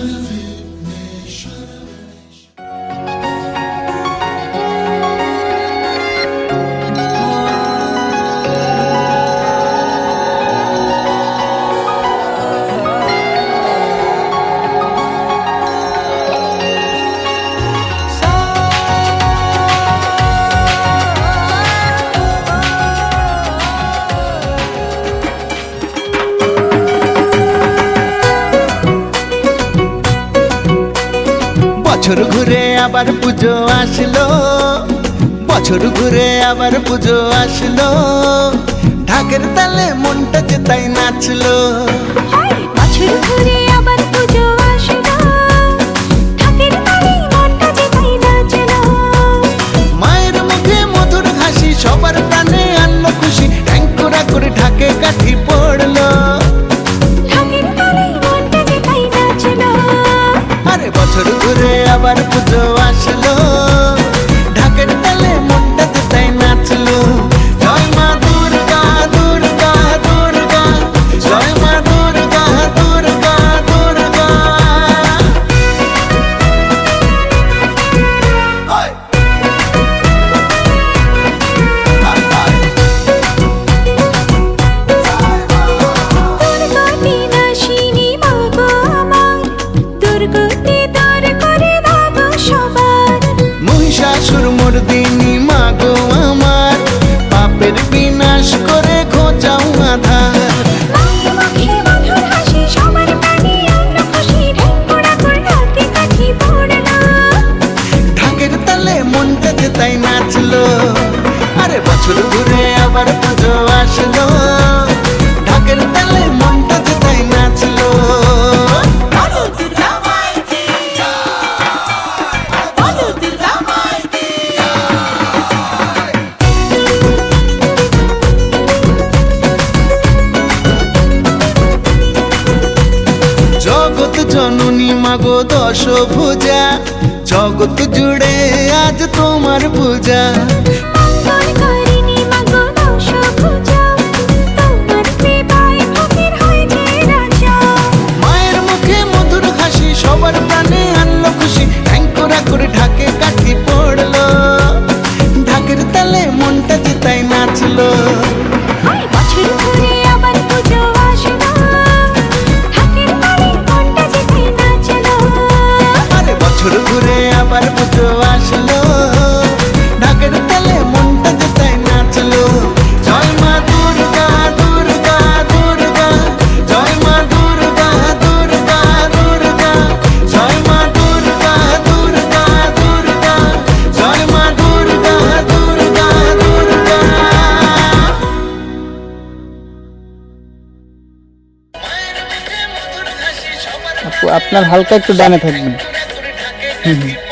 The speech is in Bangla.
If বছর ঘুরে আবার পুজো আসলো। বছর ঘুরে আবার পুজো আসলো। ঢাকের তালে মনটা যে তাই নাচলো। বছর ঘুরে আবার পুজো আসলো মর্দিনী মাগো আমার। পাপের বিনাশ করে খোঁজাও আধার। তাই নাচলো। আরে বছর ঘুরে আবার পুজো আসলো। জননী মাগো দশ ভুজা জগৎ জুড়ে আজ তোমার পূজা। মায়ের মুখে মধুর হাসি সবার প্রাণে আনলো খুশি করে ঢাকে কাঠি পড়ল। ঢাকের তালে মনটা নাচলো। আপনার হালকা একটু ডানে থাকবেন। হুম হুম।